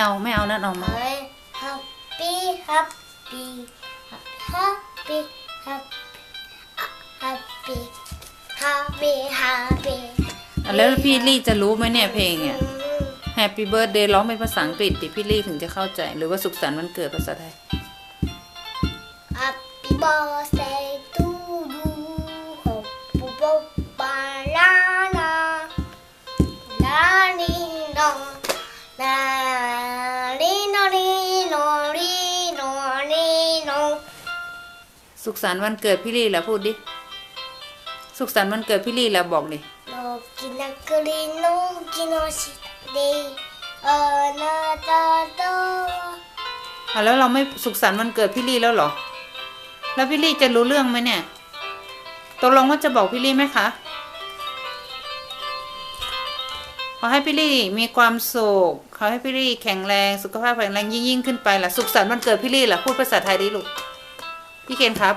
เอาไม่เอานั่นออกมา happy happy happy happy happy happy อะแล้วพี่ลี่จะรู้ไหมเนี่ยเพลงเนี่ย Happy Birthday ร้องเป็นภาษาอังกฤษดิพี่ลี่ถึงจะเข้าใจ หรือว่าสุขสันต์วันเกิดภาษาไทย Happy birthday to you Hope you banana La ni no La สุขสันต์วันเกิดพี่ลี่แล้วพูดดิ สุขสันต์วันเกิดพี่ลี่แล้วบอกดิ No ki na kuri no ki no shite A na ta to อะแล้วเราไม่สุขสันต์วันเกิดพี่ลี่แล้วเหรอ แล้วพี่ลี่จะรู้เรื่องไหมเนี่ยตกลงว่าจะบอกพี่ลี่ไหมคะ ขอให้พี่ลี่มีความสุขขอให้พี่ลี่แข็งแรง สุขภาพแข็งแรงยิ่งยิ่งๆขึ้นไปล่ะ สุขสันต์วันเกิดพี่ลี่ล่ะ พูดภาษาไทยดิลูก พี่เคนครับ